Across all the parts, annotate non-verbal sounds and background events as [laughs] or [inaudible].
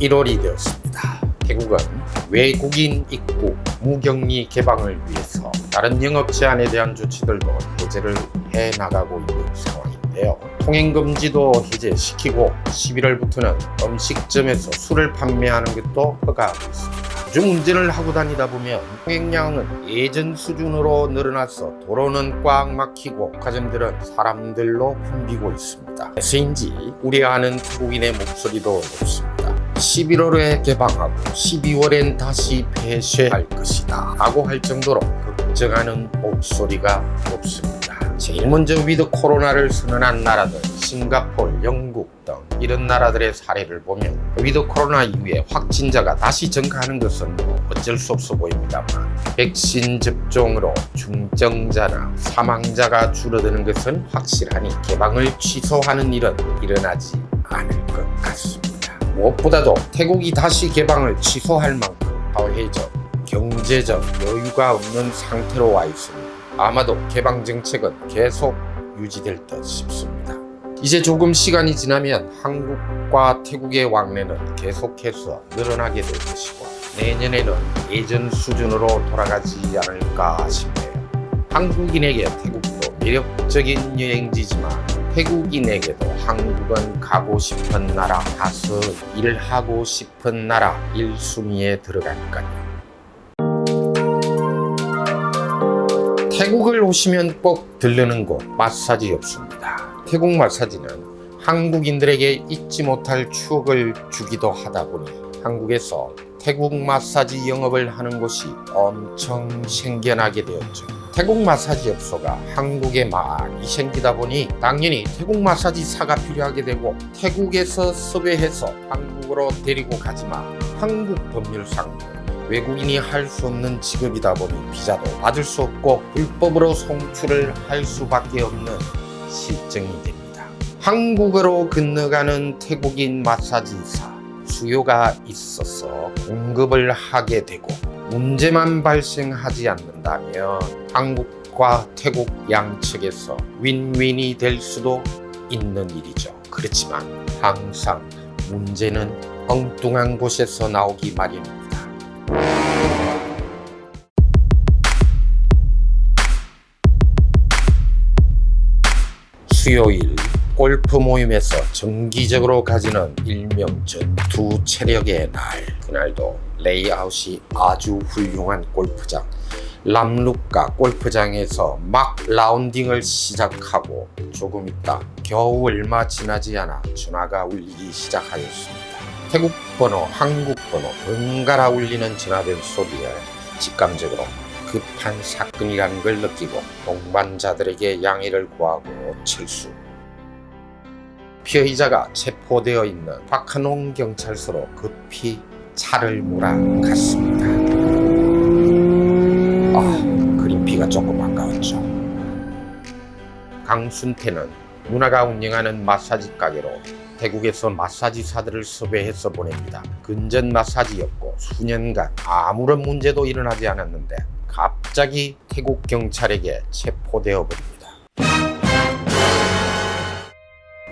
1월이 되었습니다. 태국은 외국인 입국 무격리 개방을 위해서 다른 영업 제한에 대한 조치들도 해제를 해 나가고 있는 상황인데요. 통행 금지도 해제시키고 11월부터는 음식점에서 술을 판매하는 것도 허가하고 있습니다. 요즘 운전을 하고 다니다 보면 통행량은 예전 수준으로 늘어나서 도로는 꽉 막히고 백화점들은 사람들로 붐비고 있습니다. 그래서인지 우려하는 태국인의 목소리도 높습니다. 11월에 개방하고 12월엔 다시 폐쇄할 것이다 라고 할 정도로 걱정하는 목소리가 높습니다. 제일 먼저 위드 코로나를 선언한 나라들 싱가폴, 영국 등 이런 나라들의 사례를 보면 위드 코로나 이후에 확진자가 다시 증가하는 것은 뭐 어쩔 수 없어 보입니다만 백신 접종으로 중증자나 사망자가 줄어드는 것은 확실하니 개방을 취소하는 일은 일어나지 않을 것 같습니다. 무엇보다도 태국이 다시 개방을 취소할 만큼 사회적, 경제적 여유가 없는 상태로 와 있으니 아마도 개방 정책은 계속 유지될 듯 싶습니다. 이제 조금 시간이 지나면 한국과 태국의 왕래는 계속해서 늘어나게 될 것이고 내년에는 예전 수준으로 돌아가지 않을까 싶네요. 한국인에게 태국도 매력적인 여행지지만 태국인에게도 한국은 가고 싶은 나라, 가서 일하고 싶은 나라 1순위에 들어가니까요. 태국을 오시면 꼭 들르는 곳 마사지 엽소입니다. 태국 마사지는 한국인들에게 잊지 못할 추억을 주기도 하다 보니 한국에서 태국 마사지 영업을 하는 곳이 엄청 생겨나게 되었죠. 태국 마사지 엽소가 한국에 많이 생기다 보니 당연히 태국 마사지사가 필요하게 되고 태국에서 섭외해서 한국으로 데리고 가지만 한국 법률상 외국인이 할 수 없는 직업이다 보니 비자도 받을 수 없고 불법으로 송출을 할 수밖에 없는 실정이 됩니다. 한국으로 건너가는 태국인 마사지사 수요가 있어서 공급을 하게 되고 문제만 발생하지 않는다면 한국과 태국 양측에서 윈윈이 될 수도 있는 일이죠. 그렇지만 항상 문제는 엉뚱한 곳에서 나오기 마련입니다. 수요일 골프 모임에서 정기적으로 가지는 일명 전투 체력의 날 그날도 레이아웃이 아주 훌륭한 골프장. 람루카 골프장에서 막 라운딩을 시작하고 조금 있다. 겨우 얼마 지나지 않아 전화가 울리기 시작하였습니다. 태국 번호, 한국 번호 번갈아 울리는 전화벨 소리에 직감적으로 급한 사건이라는 걸 느끼고 동반자들에게 양해를 구하고 철수. 피해자가 체포되어 있는 박한홍 경찰서로 급히 차를 몰아갔습니다. 아, 그림피가 조금 아까웠죠. 강순태는 누나가 운영하는 마사지 가게로 태국에서 마사지사들을 섭외해서 보냅니다. 근전 마사지였고 수년간 아무런 문제도 일어나지 않았는데 갑자기 태국 경찰에게 체포되어 버립니다.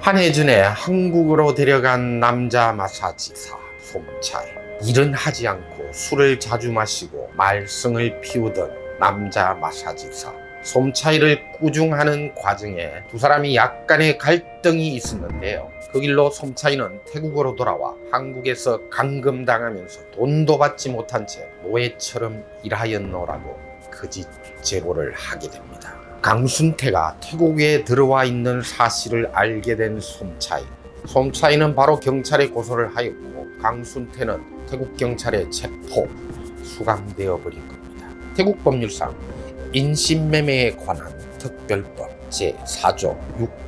한해준의 한국으로 데려간 남자 마사지사 송차이 일은 하지 않고 술을 자주 마시고 말썽을 피우던 남자 마사지사 솜차이를 꾸중하는 과정에 두 사람이 약간의 갈등이 있었는데요. 그 길로 솜차이는 태국으로 돌아와 한국에서 감금당하면서 돈도 받지 못한 채 노예처럼 일하였노라고 거짓 제보를 하게 됩니다. 강순태가 태국에 들어와 있는 사실을 알게 된 솜차이. 솜차이는 바로 경찰에 고소를 하였고 강순태는 태국 경찰에 체포, 수감되어 버린 겁니다. 태국 법률상 인신매매에 관한 특별법 제4조,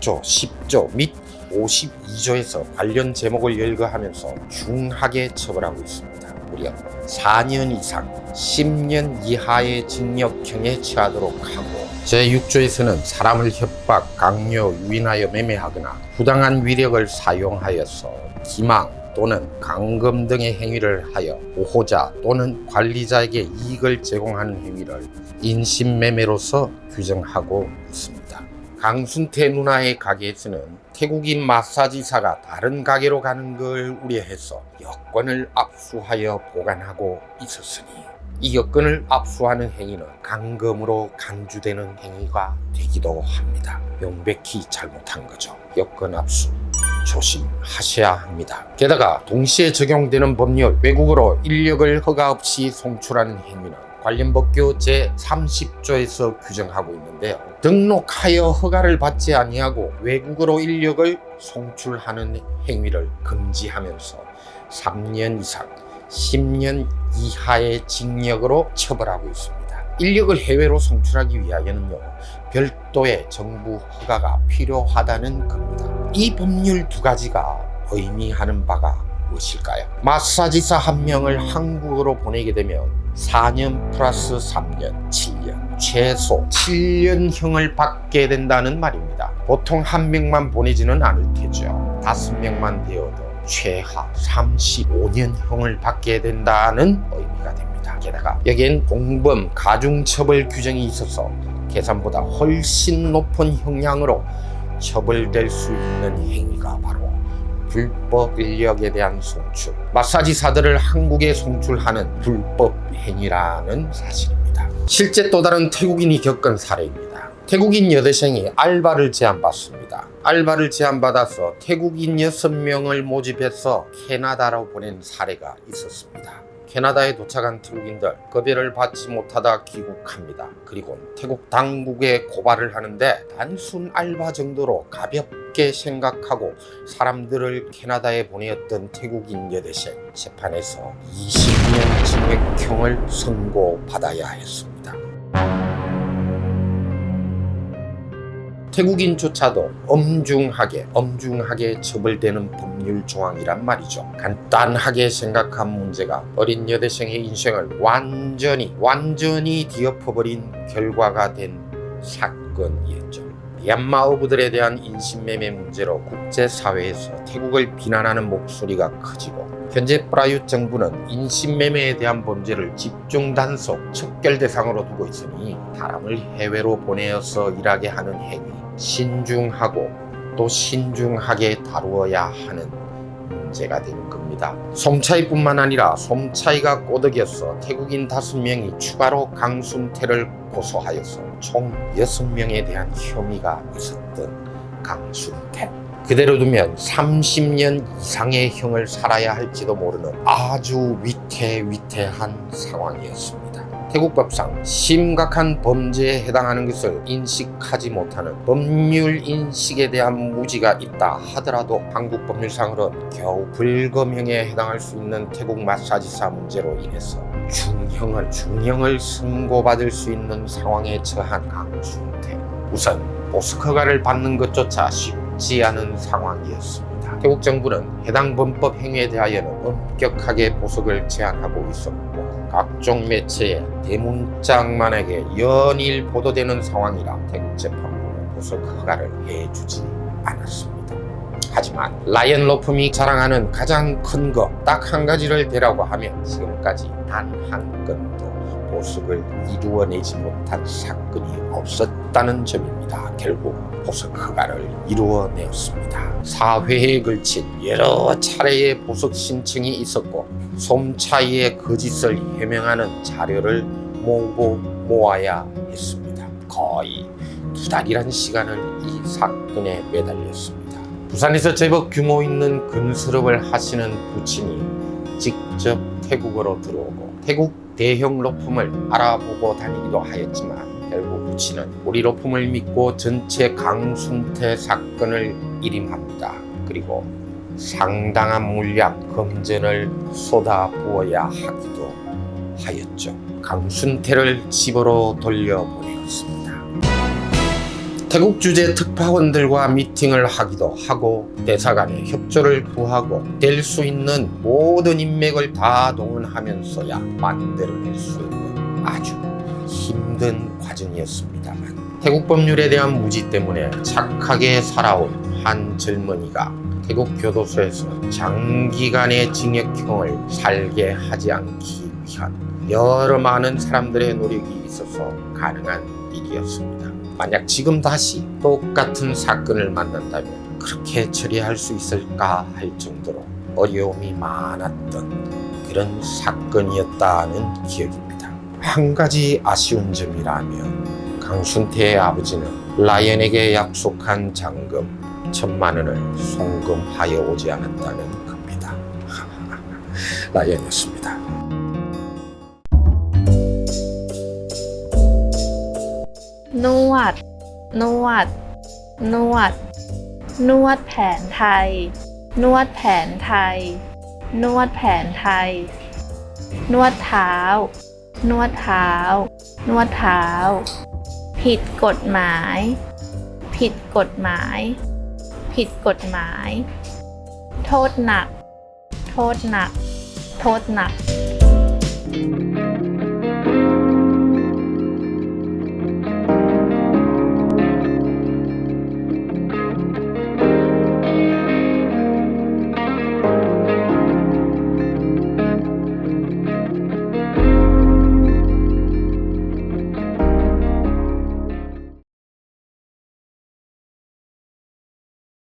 6조, 10조 및 52조에서 관련 제목을 열거하면서 중하게 처벌하고 있습니다. 무려 4년 이상 10년 이하의 징역형에 처하도록 하고 제6조에서는 사람을 협박, 강요, 유인하여 매매하거나 부당한 위력을 사용하여서 기망 또는 감금 등의 행위를 하여 보호자 또는 관리자에게 이익을 제공하는 행위를 인신매매로서 규정하고 있습니다. 강순태 누나의 가게에서는 태국인 마사지사가 다른 가게로 가는 걸 우려해서 여권을 압수하여 보관하고 있었으니 이 여권을 압수하는 행위는 강금으로 간주되는 행위가 되기도 합니다. 명백히 잘못한 거죠. 여권 압수 조심하셔야 합니다. 게다가 동시에 적용되는 법률 외국으로 인력을 허가 없이 송출하는 행위는 관련 법규 제30조에서 규정하고 있는데요. 등록하여 허가를 받지 아니하고 외국으로 인력을 송출하는 행위를 금지하면서 3년 이상 10년 이하의 징역으로 처벌하고 있습니다. 인력을 해외로 송출하기 위하여는요, 별도의 정부 허가가 필요하다는 겁니다. 이 법률 두 가지가 의미하는 바가 무엇일까요? 마사지사 한 명을 한국으로 보내게 되면 4년 플러스 3년, 7년, 최소 7년형을 받게 된다는 말입니다. 보통 한 명만 보내지는 않을 테죠. 다섯 명만 되어도 최하 35년형을 받게 된다는 의미가 됩니다. 게다가 여기엔 공범 가중처벌 규정이 있어서 계산보다 훨씬 높은 형량으로 처벌될 수 있는 행위가 바로 불법 인력에 대한 송출, 마사지사들을 한국에 송출하는 불법 행위라는 사실입니다. 실제 또 다른 태국인이 겪은 사례입니다. 태국인 여대생이 알바를 제안받습니다. 알바를 제안받아서 태국인 6명을 모집해서 캐나다로 보낸 사례가 있었습니다. 캐나다에 도착한 태국인들 급여를 받지 못하다 귀국합니다. 그리고 태국 당국에 고발을 하는데 단순 알바 정도로 가볍게 생각하고 사람들을 캐나다에 보내었던 태국인 여대생 재판에서 20년 징역형을 선고받아야 했습니다. 태국인조차도 엄중하게 엄중하게 처벌되는 법률 조항이란 말이죠. 간단하게 생각한 문제가 어린 여대생의 인생을 완전히 완전히 뒤엎어버린 결과가 된 사건이었죠. 미얀마 어부들에 대한 인신매매 문제로 국제사회에서 태국을 비난하는 목소리가 커지고 현재 프라윕 정부는 인신매매에 대한 범죄를 집중 단속 척결 대상으로 두고 있으니 사람을 해외로 보내어서 일하게 하는 행위 신중하고 또 신중하게 다루어야 하는 문제가 되는 겁니다. 솜차이뿐만 아니라 솜차이가 꼬드겨서 태국인 5명이 추가로 강순태를 고소하여서 총 6명에 대한 혐의가 있었던 강순태. 그대로 두면 30년 이상의 형을 살아야 할지도 모르는 아주 위태위태한 상황이었습니다. 태국법상 심각한 범죄에 해당하는 것을 인식하지 못하는 법률 인식에 대한 무지가 있다 하더라도 한국 법률상으로는 겨우 불검형에 해당할 수 있는 태국 마사지사 문제로 인해서 중형을 중형을 선고받을 수 있는 상황에 처한 강순태 우선 보스커가를 받는 것조차 쉽지 않은 상황이었습니다. 태국 정부는 해당 범법 행위에 대하여는 엄격하게 보석을 제한하고 있었고 각종 매체에 대문짝만하게 연일 보도되는 상황이라 태국 재판부는 보석 허가를 해주지 않았습니다. 하지만 라이언 로펌이 자랑하는 가장 큰 것 딱 한 가지를 대라고 하면 지금까지 단 한 건도 보석을 이루어내지 못한 사건이 없었다는 점입니다. 결국 보석 허가를 이루어내었습니다. 사회에 걸친 여러 차례의 보석 신청이 있었고 솜차이의 거짓을 해명하는 자료를 모으고 모아야 했습니다. 거의 두 달이란 시간을 이 사건에 매달렸습니다. 부산에서 제법 규모 있는 건설업을 하시는 부친이 직접 태국으로 들어오고 태국 대형 로펌을 알아보고 다니기도 하였지만 결국 부친은 우리 로펌을 믿고 전체 강순태 사건을 일임합니다. 그리고 상당한 물량 검전을 쏟아부어야 하기도 하였죠. 강순태를 집으로 돌려보내었습니다. 태국 주재 특파원들과 미팅을 하기도 하고 대사관에 협조를 구하고 될 수 있는 모든 인맥을 다 동원하면서야 만들어낼 수 있는 아주 힘든 과정이었습니다만 태국 법률에 대한 무지 때문에 착하게 살아온 한 젊은이가 태국 교도소에서 장기간의 징역형을 살게 하지 않기 위한 여러 많은 사람들의 노력이 있어서 가능한 일이었습니다. 만약 지금 다시 똑같은 사건을 만난다면 그렇게 처리할 수 있을까 할 정도로 어려움이 많았던 그런 사건이었다는 기억입니다. 한 가지 아쉬운 점이라면 강순태의 아버지는 라이언에게 약속한 잔금 천만 원을 송금하여 오지 않았다는 겁니다. [laughs] 라이언이었습니다. นวด นวด นวด นวดแผนไทย นวดแผนไทย นวดแผนไทย นวดเท้า นวดเท้า นวดเท้า ผิดกฎหมาย ผิดกฎหมาย ผิดกฎหมาย โทษหนัก โทษหนัก โทษหนัก